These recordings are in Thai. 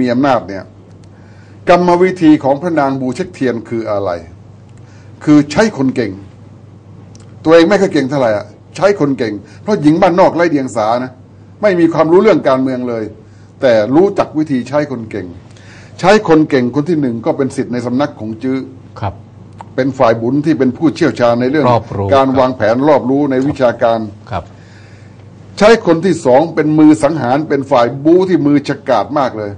มีอำนาจเนี่ยกรรมวิธีของพระนางบูเช็คเทียนคืออะไร คือใช้คนเก่ง ตัวเองไม่ค่อยเก่งเท่าไหร่อะใช้คนเก่ง เพราะหญิงบ้านนอกไร้เดียงสานะไม่มีความรู้เรื่องการเมืองเลย แต่รู้จักวิธีใช้คนเก่ง ใช้คนเก่งคนที่หนึ่งก็เป็นสิทธิ์ในสำนักของจื้อครับ เป็นฝ่ายบุญที่เป็นผู้เชี่ยวชาญในเรื่องรอบรู้การครับวางแผนรอบรู้ในวิชาการครับ ใช้คนที่สองเป็นมือสังหารเป็นฝ่ายบู๊ที่มือฉกาจมากเลย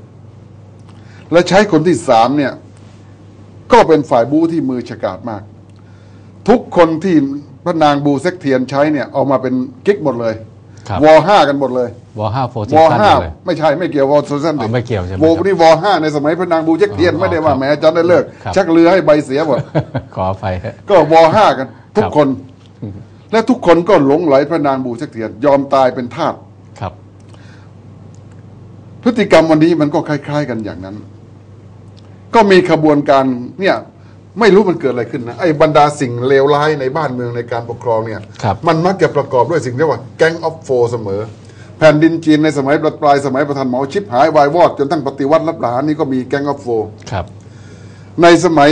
และใช้คนที่สามเนี่ย ก็เป็นฝ่ายบู๊ที่มือฉกาจมาก ทุกคนที่พระนางบูเซ็กเทียนใช้เนี่ยเอามาเป็นกิ๊กหมดเลย ครับวอห้ากันหมดเลยวอห้าโฟร์ซีวอซั่นห้าเลย ไม่ใช่ไม่เกี่ยววอโซซันอ๋อไม่เกี่ยวใช่ไหมวอครับนี่วอห้าในสมัยพระนางบูเซ็กเทียนอ๋อไม่ได้ว่าครับแหมอาจารย์ได้เลิก ครับ ชักเรือให้ใบเสียหมด ขออภัยฮะ ก็วอห้ากันทุกครับ คน และทุกคนก็หลงไหลพระนางบูเซ็กเทียนยอมตายเป็นทาส ครับ พฤติกรรมวันนี้มันก็คล้าย ๆ กันอย่างนั้น ก็มีขบวนการเนี่ยไม่รู้มันเกิดอะไรขึ้นนะไอ้บรรดาสิ่งเลวร้ายในบ้านเมืองในการปกครองเนี่ย ครับมันมักจะประกอบด้วยสิ่งที่เรียกว่าแก๊งออฟโฟเสมอ แผ่นดินจีนในสมัยปลายสมัยประธานเหมาชิบหายวายวอดจนทั้งปฏิวัติรับประหารนี่ก็มีแก๊งออฟโฟครับ ในสมัย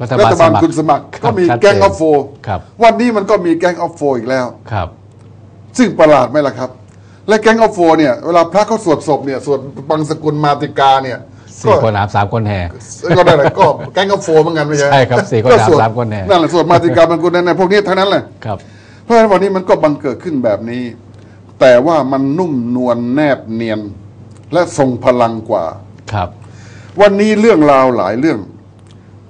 รัฐบาลสมัครคุณสมัครครับก็มีชัดเจนแก๊งออฟโฟครับ วันนี้มันก็มีแก๊งออฟโฟอีกแล้ว ครับ ซึ่งประหลาดไหมล่ะครับ และแก๊งออฟโฟเนี่ยเวลาพระเขาสวดศพเนี่ยสวดบังสกุลมาติกาเนี่ย สี่คนหามสามคนแห่ก็ได้แหละก็แก๊งออฟโฟเหมือนกันไม่ใช่ใช่ครับสี่คนก็หามสวดสามคนแน่นั่นแหละสวดมาติกาบังกุลนั่นแหละพวกนี้ทั้งนั้นแหละครับ เพราะฉะนั้นวันนี้มันก็บังเกิดขึ้นแบบนี้ แต่ว่ามันนุ่มนวลแนบเนียน และทรงพลังกว่าครับ วันนี้เรื่องราวหลายเรื่อง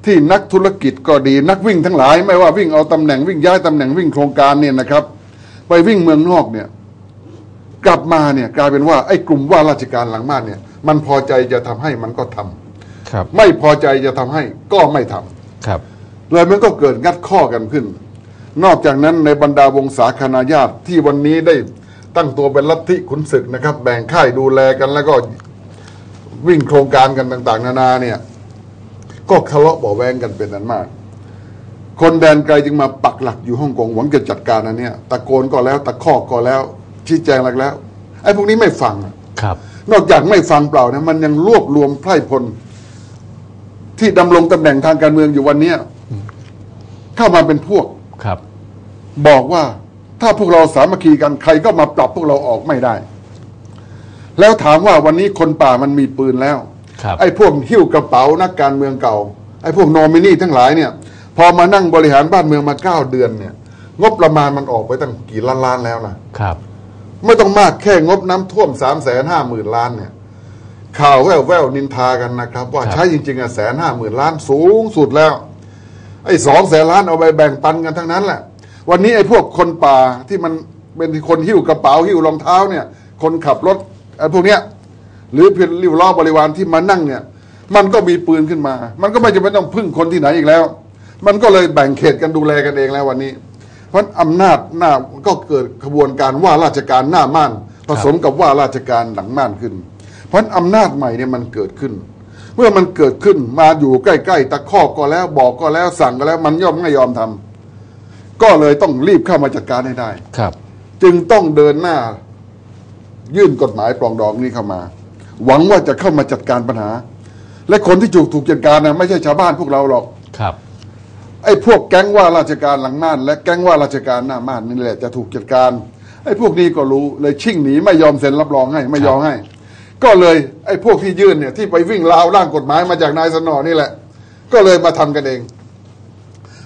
ที่นักธุรกิจก็ดีนักวิ่งทั้งหลาย ไม่ว่าวิ่งเอาตำแหน่งวิ่งย้ายตำแหน่งวิ่งโครงการเนี่ยนะครับ ไปวิ่งเมืองนอกเนี่ย กลับมาเนี่ยกลายเป็นว่าไอ้กลุ่มว่าราชการหลังบ้านเนี่ย มันพอใจจะทำให้มันก็ทำครับ ไม่พอใจจะทำให้ก็ไม่ทำครับ เลยมันก็เกิดงัดข้อกันขึ้น นอกจากนั้นในบรรดาวงศาคณาญาติที่วันนี้ได้ตั้งตัวเป็นลัทธิขุนศึกนะครับ แบ่งค่ายดูแลกันแล้วก็วิ่งโครงการกันต่าง ๆ นานาเนี่ย ก็ทะเลาะเบาะแวงกันเป็นอันมาก คนแดนไกลจึงมาปักหลักอยู่ฮ่องกงหวังจะจัดการอันเนี้ยตะโกนก็แล้ว ตะคอกก็แล้วชี้แจงแล้วแล้วไอ้พวกนี้ไม่ฟังครับ นอกจากไม่ฟังเปล่านะมันยังรวบรวมไพร่พล ที่ดำรงตำแหน่งทางการเมืองอยู่วันเนี้ยเข้ามาเป็นพวกครับ บอกว่าถ้าพวกเราสามัคคีกันใครก็มาปรับพวกเราออกไม่ได้ แล้วถามว่าวันนี้คนป่ามันมีปืนแล้วครับไอ้พวกหิ้วกระเป๋านักการเมืองเก่าไอ้พวกโนมินีทั้งหลายเนี่ย พอมานั่งบริหารบ้านเมืองมาเก้าเดือนเนี่ย งบประมาณมันออกไปตั้งกี่ล้านล้านแล้วนะครับ ไม่ต้องมากแค่งบน้ำท่วมสามแสนห้าหมื่นล้านเนี่ยข่าวแววแววนินทากันนะครับ ว่าครับใช้จริงๆอะแสนห้าหมื่นล้านสูงสุดแล้ว ไอ้สองแสนล้านเอาไปแบ่งปันกันทั้งนั้นแหละ วันนี้ไอ้พวกคนป่าที่มันเป็นคนหิ้วกระเป๋าหิ้วรองเท้าเนี่ย คนขับรถไอ้พวกเนี้ยหรือเพียงริ้วล้อบริวารที่มานั่งเนี่ย มันก็มีปืนขึ้นมา มันก็ไม่จำเป็นต้องพึ่งคนที่ไหนอีกแล้ว มันก็เลยแบ่งเขตกันดูแลกันเองแล้ววันนี้เพ ราะอำนาจหน้าก็เกิดขบวนการว่าราชการหน้าม่านผสมกับว่าราชการหลังม่านขึ้น เพราะอำนาจใหม่เนี่ยมันเกิดขึ้น เมื่อมันเกิดขึ้นมาอยู่ใกล้ๆตะคอกก็แล้วบอกก็แล้วสั่งก็แล้วมันย่อมไม่ยอมทำก็เลยต้องรีบเข้ามาจัดการให้ได้ครับ จึงต้องเดินหน้า ยื่นกฎหมายปรองดองนี้เข้ามา หวังว่าจะเข้ามาจัดการปัญหา และคนที่ถูกถูกจัดการนะไม่ใช่ชาวบ้านพวกเราหรอกครับ ไอ้พวกแก๊งว่าราชการหลังม่าน และแก๊งว่าราชการหน้าม่านนี่แหละจะถูกจัดการ ไอ้พวกนี้ก็รู้เลยชิ่งหนีไม่ยอมเซ็นรับรองให้ไม่ยอมให้ ก็เลยไอ้พวกที่ยื่นเนี่ยที่ไปวิ่งราวร่างกฎหมายมาจากนายสนอนี่แหละ ก็เลยมาทำกันเอง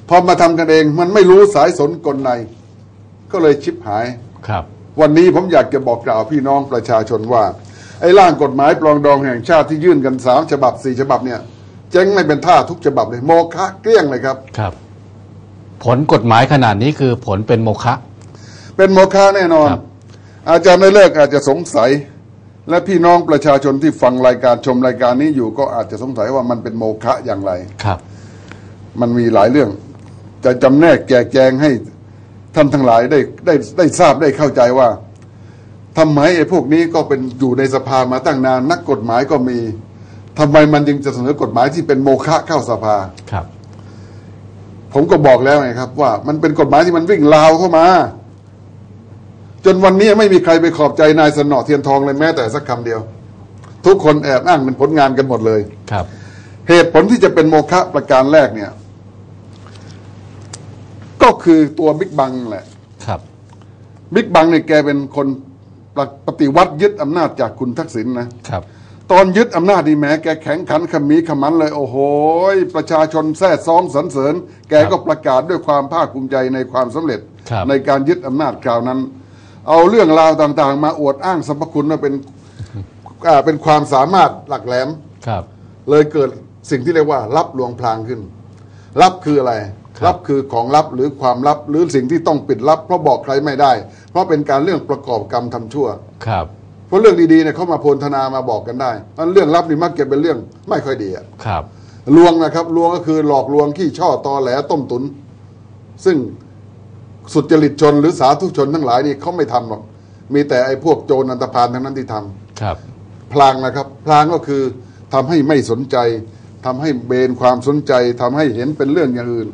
พอมาทำกันเองมันไม่รู้สายสนกลใน ก็เลยชิบหายครับ วันนี้ผมอยากจะบอกกล่าวพี่น้องประชาชนว่าไอ้ร่างกฎหมายปรองดองแห่งชาติที่ยื่นกันสามฉบับสี่ฉบับเนี่ย เจ๊งไม่เป็นท่าทุกฉบับเลยโมฆะเกลี้ยงเลยครับ ครับ ผลกฎหมายขนาดนี้คือผลเป็นโมฆะ เป็นโมฆะแน่นอน ครับ อาจารย์ไม่เลิกอาจจะสงสัย และพี่น้องประชาชนที่ฟังรายการชมรายการนี้อยู่ก็อาจจะสงสัยว่ามันเป็นโมฆะอย่างไร ครับ มันมีหลายเรื่อง จะจำแนกแจกแจงให้ท่านทั้งหลายได้ได้ได้ทราบได้เข้าใจว่าทำไมไอ้พวกนี้ก็เป็นอยู่ในสภามาตั้งนาน นักกฎหมายก็มี ทำไมมันจึงจะเสนอกฎหมายที่เป็นโมฆะเข้าสภาครับ ผมก็บอกแล้วไงครับ ว่ามันเป็นกฎหมายที่มันวิ่งราวเข้ามา จนวันนี้ไม่มีใครไปขอบใจนายสนอเทียนทองเลยแม้แต่สักคำเดียวททุกคนแอบอ้างเป็นผลงานกันหมดเลยครับ เหตุผลที่จะเป็นโมฆะประการแรกเนี่ย ก็คือตัวบิ๊กบังแหละ ครับบิ๊กบังเนี่ยแกเป็นคนปฏิปฏิวัติยึดอำนาจจากคุณทักษิณนะครับ ตอนยึดอำนาจนี่แหม้แกแข็งขันขมีขมันเลย โอ้โหประชาชนแท้ซ้องสรรเสริญ แกก็ประกาศด้วยความภาคภูมิใจในความสำเร็จ ครับในการยึดอำนาจคราวนั้น เอาเรื่องราวต่างๆ มาอวดอ้างสรรพคุณว่าเป็นอ่าเป็นความสามารถหลักแหลม ครับ เลยเกิดสิ่งที่เรียกว่ารับลวงพลางขึ้น รับคืออะไร ครับ รับคือของลับหรือความลับหรือสิ่งที่ต้องปิดลับเพราะบอกใครไม่ได้ เพราะเป็นการเรื่องประกอบกรรมทำชั่ว ครับ เพราะเรื่องดีๆเนี่ยเขามาโพลธนามาบอกกันได้นั้นเรื่องลับนี่มักจะเป็นเรื่องไม่ค่อยดีอะครับ ลวงนะครับ ลวงก็คือหลอกลวงขี้ช่อตอแหลต้มตุน ซึ่งสุจริตชนหรือสาธุชนทั้งหลายนี่เขาไม่ทำหรอก มีแต่ไอ้พวกโจรอันตพาลทั้งนั้นที่ทำครับ พลางนะครับ พลางก็คือทำให้ไม่สนใจทำให้เบนความสนใจทำให้เห็นเป็นเรื่องอย่างอื่น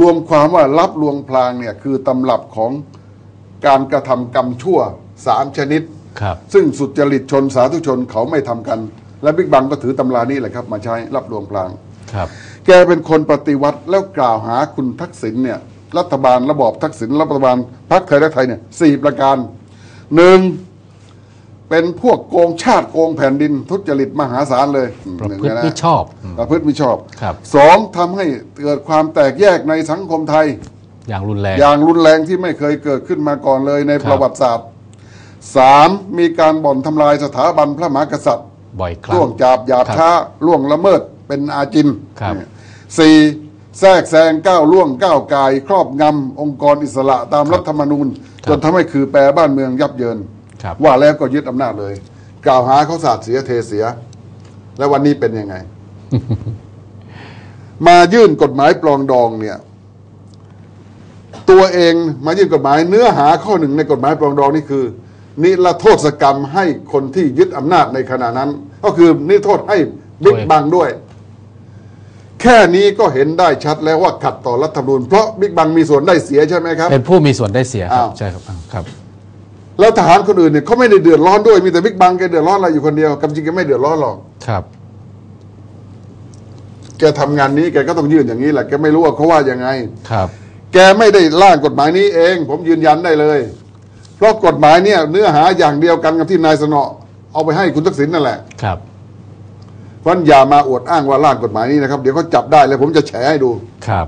รวมความว่ารับลวงพลางเนี่ยคือตำรับของการกระทำกรรมชั่วสามชนิด ครับซึ่งสุจริตชนสาธุชนเขาไม่ทำกัน และบิ๊กบังก็ถือตำรานี้แหละครับ มาใช้รับลวงพลาง ครับแกเป็นคนปฏิวัติแล้วกล่าวหาคุณทักษิณเนี่ยรัฐบาลระบอบทักษิณรัฐบาลพรรคไทยรักไทยเนี่ยสี่ประการหนึ่งเป็นพวกโกงชาติโกงแผ่นดินทุจริตมหาศาลเลยประพฤติหนึ่งนะไม่ชอบอืม ประพฤติไม่ชอบครับ สองทำให้เกิดความแตกแยกในสังคมไทย อย่างรุนแรง อย่างรุนแรงที่ไม่เคยเกิดขึ้นมาก่อนเลยในครับ ประวัติศาสตร์ สามมีการบ่อนทำลายสถาบันพระมหากษัตริย์บ่อยครั้ล่วงงจาบหยาบครับช้าล่วงละเมิดเป็นอาจินครับเนี่ยสี่แทรกแซงก้าวล่วงก้าวกาย ครอบงำองค์กรอิสระตามรัฐธรรมนูญครับจนทำให้คือแปรบ้านเมืองยับเยินครับว่าแล้วก็ยึดอำนาจเลย กล่าวหาเขาสาดเสียเทเสีย แล้ววันนี้เป็นยังไง มายื่นกฎหมายปลองดองเนี่ย ตัวเองมายื่นกฎหมายเนื้อหาข้อหนึ่งในกฎหมายปรองดองนี่คือ นิรโทษกรรมให้คนที่ยึดอำนาจในขณะนั้น ก็คือนิรโทษให้บิ๊กด้วยบังด้วย แค่นี้ก็เห็นได้ชัดแล้วว่าขัดต่อรัฐธรรมนูญเพราะบิ๊กบังมีส่วนได้เสียใช่ไหมครับ เป็นผู้มีส่วนได้เสียครับอ้าวใช่ครับอ้าวครับ แล้วทหารคนอื่นเนี่ยเขาไม่ได้เดือดร้อนด้วยมีแต่บิ๊กบังแกเดือดร้อนอะไรอยู่คนเดียวกำจริงแกไม่เดือดร้อนหรอกครับแกทำงานนี้แกก็ต้องยื่นอย่างนี้แหละแกไม่รู้ว่าเขาว่ายังไงครับ แกไม่ได้ร่างกฎหมายนี้เอง ผมยืนยันได้เลย เพราะกฎหมายเนี่ยเนื้อหาอย่างเดียวกันกับที่นายสนอเอาไปให้คุณทักษิณนั่นแหละครับ เพราะฉะนั้นอย่ามาอวดอ้างว่าร่างกฎหมายนี้นะครับ เดี๋ยวเขาจับได้แล้วผมจะแฉให้ดู ครับ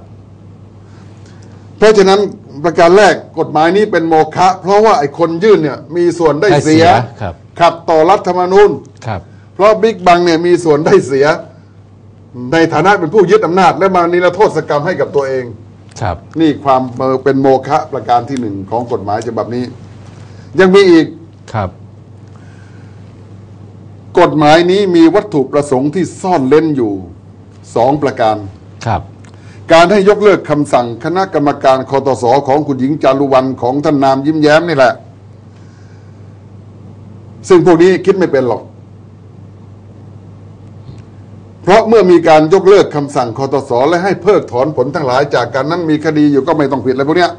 เพราะฉะนั้นประการแรกกฎหมายนี้เป็นโมฆะเพราะว่าไอ้คนยื่นเนี่ย มีส่วนได้เสียได้เสียครับ ขัดต่อรัฐธรรมนูญ ครับ เพราะบิ๊กบังเนี่ยมีส่วนได้เสีย ในฐานะเป็นผู้ยึดอำนาจ และมานิรโทษกรรมให้กับตัวเอง ครับ นี่ความเอ่อเป็นโมฆะประการที่หนึ่งของกฎหมายฉบับนี้ ยังมีอีกครับ กฎหมายนี้มีวัตถุประสงค์ที่ซ่อนเล่นอยู่สองประการครับ การให้ยกเลิกคำสั่งคณะกรรมการคอตสของคุณหญิงจารุวรรณของท่านนามยิ้มแย้มนี่แหละ ซึ่งพวกนี้คิดไม่เป็นหรอก เพราะเมื่อมีการยกเลิกคำสั่งคอตสและให้เพิกถอนผลทั้งหลายจากการนั้นมีคดีอยู่ก็ไม่ต้องผิดอะไรพวกเนี้ย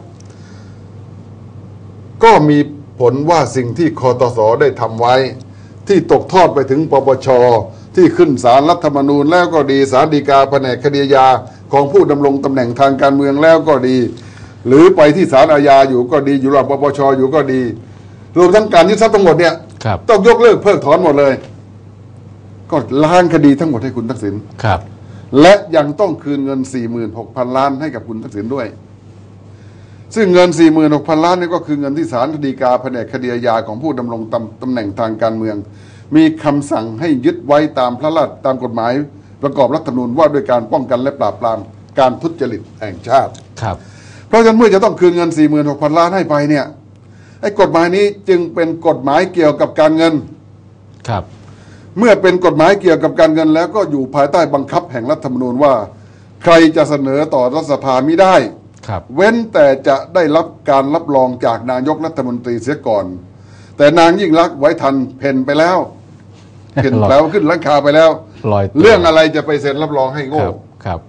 ก็มี ผลว่าสิ่งที่คอตสได้ทำไว้ ที่ตกทอดไปถึงปปช ที่ขึ้นศาลรัฐธรรมนูญแล้วก็ดีศาลฎีกาแผนกคดียาของผู้ดำรงตำแหน่งทางการเมืองแล้วก็ดี หรือไปที่ศาลอาญาอยู่ก็ดีอยู่ระหว่างปปชอยู่ก็ดี รวมทั้งการยึดทรัพย์ทั้งหมดเนี่ยครับ ต้องยกเลิกเพิกถอนหมดเลย ก็ล้างคดีทั้งหมดให้คุณทักษิณครับ และยังต้องคืนเงิน 46,000 ล้านให้กับคุณทักษิณด้วย ซึ่งเงิน 46,000 ล้านนี่ก็คือเงินที่ศาลคดีกาแผนกคดีอาญาของผู้ดำรงตำตำแหน่งทางการเมือง มีคำสั่งให้ยึดไว้ตามพระราชตามกฎหมาย ประกอบรัฐธรรมนูญว่าด้วยการป้องกันและปราบปรามการทุจริตแห่งชาติ ครับ เพราะฉะนั้นเมื่อจะต้องคืนเงิน 46,000 ล้านให้ไปเนี่ยไอ้กฎหมายนี้จึงเป็นกฎหมายเกี่ยวกับการเงิน ครับ เมื่อเป็นกฎหมายเกี่ยวกับการเงินแล้วก็อยู่ภายใต้บังคับแห่งรัฐธรรมนูญว่า ใครจะเสนอต่อรัฐสภามิได้ครับ เว้นแต่จะได้รับการรับรองจากนายกรัฐมนตรีเสียก่อน แต่นางยิ่งรักษณ์ไว้ทันเพนไปแล้วเพนแล้วขึ้นหลังคาไปแล้วลอยตัวเรื่องอะไรจะไปเซ็นรับรองให้คโง่รับครับ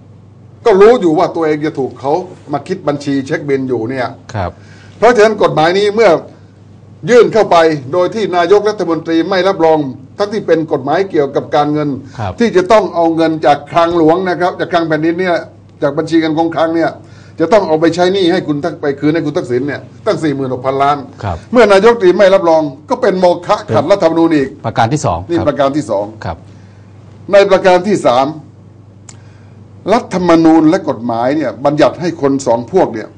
ก็รู้อยู่ว่าตัวเองจะถูกเขามาคิดบัญชีเช็คบินอยู่เนี่ยครับ เพราะฉะนั้นกฎหมายนี้เมื่อยื่นเข้าไปโดยที่นายกรัฐมนตรีไม่รับรอง ทั้งที่เป็นกฎหมายเกี่ยวกับการเงินครับที่จะต้องเอาเงินจากคลังหลวงนะครับ จากคลังแผ่นดินเนี่ยจากบัญชีเงินคงคลังเนี่ย จะต้องเอาไปใช้หนี้ให้คุณทักไปคืนให้คุณทักษิณเนี่ยตั้ง4 6 0 0 0 ล้าน ครับ เมื่อนายกตรีไม่รับรองก็เป็นโมฆะขัดรัฐธรรมนูญอีก ประการที่สองนี่ครับประการที่สองครับ ในประการที่สามรัฐธรรมนูญและกฎหมายเนี่ย บัญญัติให้คนสองพวกเนี่ย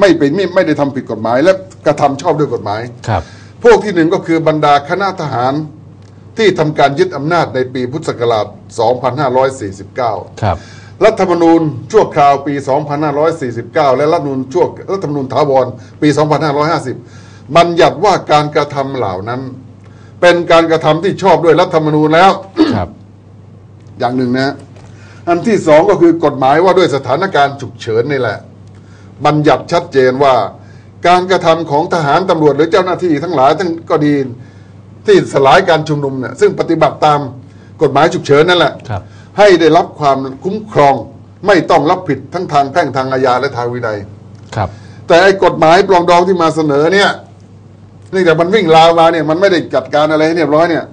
ไม่เป็นไม่ไม่ได้ทำผิดกฎหมาย และกระทำชอบด้วยกฎหมาย ครับ พวกที่หนึ่งก็คือบรรดาคณะทหารที่ทำการยึดอำนาจในปีพุทธศักราช 2549 ครับ รัฐธรรมนูญชั่วคราวปี 2549 และรัฐธรรมนูญชั่วรัฐธรรมนูญถาวรปี 2550 บัญญัติว่าการกระทำเหล่านั้น เป็นการกระทำที่ชอบด้วยรัฐธรรมนูญแล้วครับ อย่างหนึ่งนะ อันที่สองก็คือกฎหมายว่าด้วยสถานการณ์ฉุกเฉินนี่แหละ บัญญัติชัดเจนว่า การกระทำของทหารตำรวจหรือเจ้าหน้าที่ทั้งหลายทั้งก็ดีที่สลายการชุมนุมเนี่ยซึ่งปฏิบัติตามกฎหมายฉุกเฉินนั่นแหละครับ ให้ได้รับความคุ้มครอง ไม่ต้องรับผิดทั้งทางแพ่งทางอาญาและทางวินัยครับ แต่ไอ้กฎหมายปลองดองที่มาเสนอเนี่ยนี่แต่มันวิ่งราวมาเนี่ย มันไม่ได้จัดการอะไรให้เรียบร้อยเนี่ย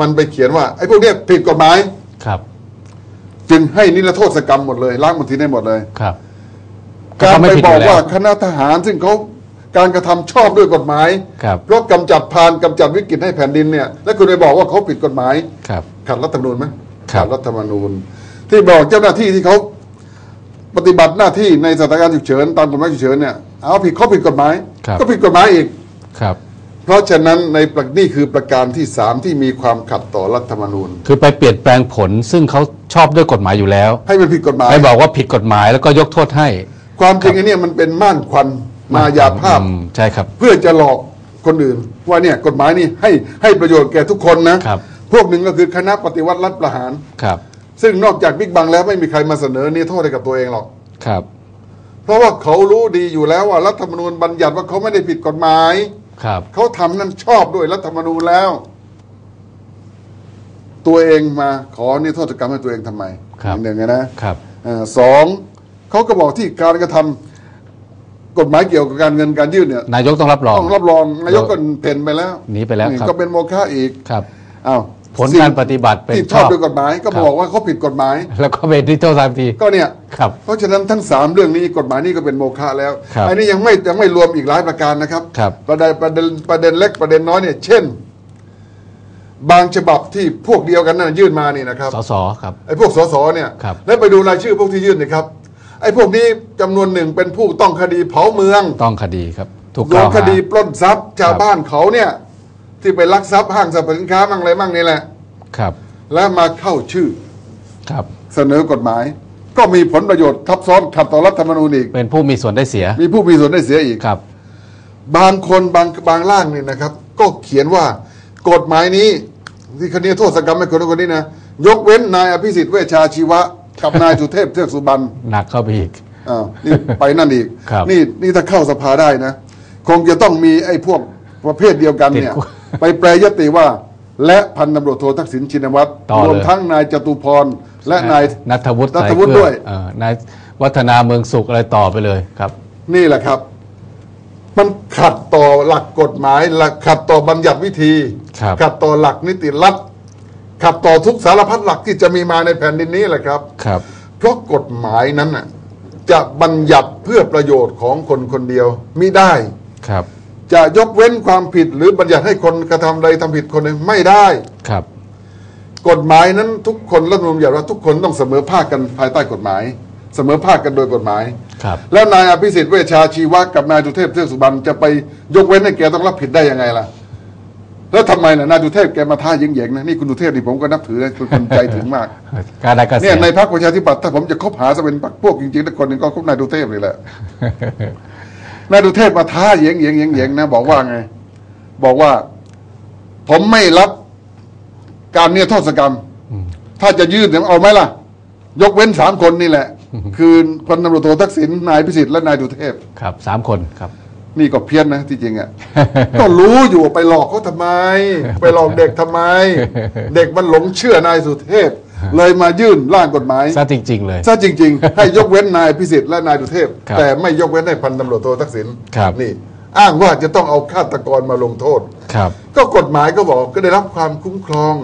มันไปเขียนว่าไอ้พวกเนี้ยผิดกฎหมายครับ จึงให้นิรโทษกรรมหมดเลยล้างมลทินให้หมดเลยครับ การเขาไม่ไปผิดบออกยู่แล้วว่าคณะทหารซึ่งเขาการกระทำชอบด้วยกฎหมายครับเพราะกำจัดพานกำจัดวิกฤตให้แผ่นดินเนี่ย และคุณไปบอกว่าเขาผิดกฎหมายครับขัดรัฐธรรมนูญไหม ครับขัดรัฐธรรมนูญ ที่บอกเจ้าหน้าที่ที่เขาปฏิบัติหน้าที่ในสถานการณ์ฉุกเฉินตามกฎหมายฉุกเฉินเนี่ยเอาผิดเขาผิดกฎหมายครับก็ผิดกฎหมายอีกครับเพราะฉะนั้นในประนี่คือประการที่สามที่มีความขัดต่อรัฐธรรมนูญ คือไปเปลี่ยนแปลงผลซึ่งเขาชอบด้วยกฎหมายอยู่แล้ว ให้มันผิดกฎหมายไปบอกว่าผิดกฎหมายแล้วก็ยกโทษให้ ความจริงไอ้เนี่ยมันเป็นม่านควันมายาภาพอืมใช่ครับ เพื่อจะหลอกคนอื่นว่าเนี่ยกฎหมายนี่ให้ให้ประโยชน์แก่ทุกคนนะครับ พวกหนึ่งก็คือคณะปฏิวัติรัฐประหาร ครับ ซึ่งนอกจากบิ๊กบังแล้วไม่มีใครมาเสนอนี่โทษให้กับตัวเองหรอก ครับ เพราะว่าเขารู้ดีอยู่แล้วว่ารัฐธรรมนูญบัญญัติว่าเขาไม่ได้ผิดกฎหมาย ครับ เขาทำนั้นชอบด้วยรัฐธรรมนูญแล้ว ตัวเองมาขอนี่โทษกรรมให้ตัวเองทำไมครับ หนึ่งนะ ครับ เอ่อสองเขาก็บอกที่การกระทำกฎหมายเกี่ยวกับการเงินการยื่นเนี่ยนายกต้องรับรอง ต้องรับรองนายกก็เพ่นไปแล้วหนีไปแล้วครับ ก็เป็นโมฆะอีกครับ อ้าว ผลการปฏิบัติเป็นที่ชชออบบด้วยกฎหมาย ก็ครับบอกว่าเขาผิดกฎหมาย แล้วก็เป็นที่โทษทันทีก็เนี่ยครับเพราะฉะนั้นทั้งสามเรื่องนี้กฎหมายนี้ก็เป็นโมฆะแล้วครับอันนี้ยังไม่ยังไม่รวมอีกหลายประการนะครับครับประเด็นประเด็นประเด็นเล็กประเด็นน้อยเนี่ยเช่น บางฉบับที่พวกเดียวกันนั่นยื่นมานี่นะครับสสครับไอ้พวกสสเนี่ยครับแล้วไปดูรายชื่อพวกที่ยื่นนะครับไอ้พวกนี้จำนวนหนึ่งเป็นผู้ต้องคดีเผาเมือง ต้องคดีครับถูกโดกล่านวคหาดีปล้นทรัพย์ชาวครับบ้านเขาเนี่ย ที่ไปลักทรัพย์ห้างสรรพสินค้ามั่งอะไรมั่งนี่แหละ ครับ แล้วมาเข้าชื่อ ครับ เสนอกฎหมาย ก็มีผลประโยชน์ทับซ้อนขัดต่อรัฐธรรมนูญอีก เป็นผู้มีส่วนได้เสีย มีผู้มีส่วนได้เสียอีก ครับ บางคนบางบางร่างเนี่ยนะครับ ก็เขียนว่ากฎหมายนี้ที่คดีโทษกรรมให้คนคนนี้นะยกเว้นนายอภิสิทธิ์เวชชาชีวะกับนายสุเทพเทือกสุบรรณหนักเข้าไปอีกอ้าวนี่ไปนั่นอีก ครับ นี่นี่ถ้าเข้าสภาได้นะ คงจะต้องมีไอ้พวกประเภทเดียวกันเนี่ยติดคุก ไปแปลยติว่า และพันตำรวจโททักษิณชินวัตรต่อเลย รวมทั้งนายจตุพรและนาย นัทวุฒินัทวุฒิสาเกลือด้วย เออนายวัฒนาเมืองสุขอะไรต่อไปเลยครับ นี่แหละครับ มันขัดต่อหลักกฎหมายหลักขัดต่อบัญญัติวิธี ครับ ขัดต่อหลักนิติรัฐขัดต่อทุกสารพัดหลักที่จะมีมาในแผ่นดินนี้แหละครับ ครับ เพราะกฎหมายนั้นน่ะจะบัญญัติเพื่อประโยชน์ของคนคนเดียวมิได้ ครับ จะยกเว้นความผิดหรือบัญญัติให้คนกระทำใดทำผิดคนหนึ่งไม่ได้ครับ กฎหมายนั้นทุกคนรัฐธรรมนูญอย่างว่าทุกคนต้องเสมอภาคกันภายใต้กฎหมาย เสมอภาคกันโดยกฎหมาย ครับ แล้วนายอภิสิทธิ์เวชชาชีวะกับนายสุเทพเทือกสุบรรณจะไปยกเว้นให้แกต้องรับผิดได้ยังไงล่ะ แล้วทำไมน่ะนายสุเทพแกมาท่ายิงเหยงๆนะนี่คุณสุเทพนี่ผมก็นับถือนะเป็นคนใจถึงมาก การได้กระแสเนี่ยในพรรคประชาธิปัตย์ถ้าผมจะคบหาจะเป็นพรรคพวกจริงๆทุกคนหนึ่งก็คบนายสุเทพนี่แหละ นายสุเทพมาท้าเหยงเหยงเหยงเหยงนะ บอกว่าไง บอกว่า ผมไม่รับการเนี่ยโทษกรรม ถ้าจะยืดเนี่ยเอาไหมล่ะ ยกเว้นสามคนนี่แหละ คือพลตำรวจโททักษิณนายพิสิทธิ์และนายดุเทพ ครับสามคนครับ นี่ก็เพี้ยนนะที่จริงอะก็รู้อยู่ว่าไปหลอกเขาทำไม ไปหลอกเด็กทำไม เด็กมันหลงเชื่อนายสุเทพ เลยมายื่นร่างกฎหมายซะจริง ๆ เลยซะจริง ๆ ให้ยกเว้นนายพิสิทธิ์และนายดุเทพ ครับแต่ไม่ยกเว้นให้พันตำรวจโททักษิณครับ นี่ อ้างว่าจะต้องเอาฆาตกรมาลงโทษ ครับ ก็กฎหมายก็บอกก็ได้รับความคุ้มครอง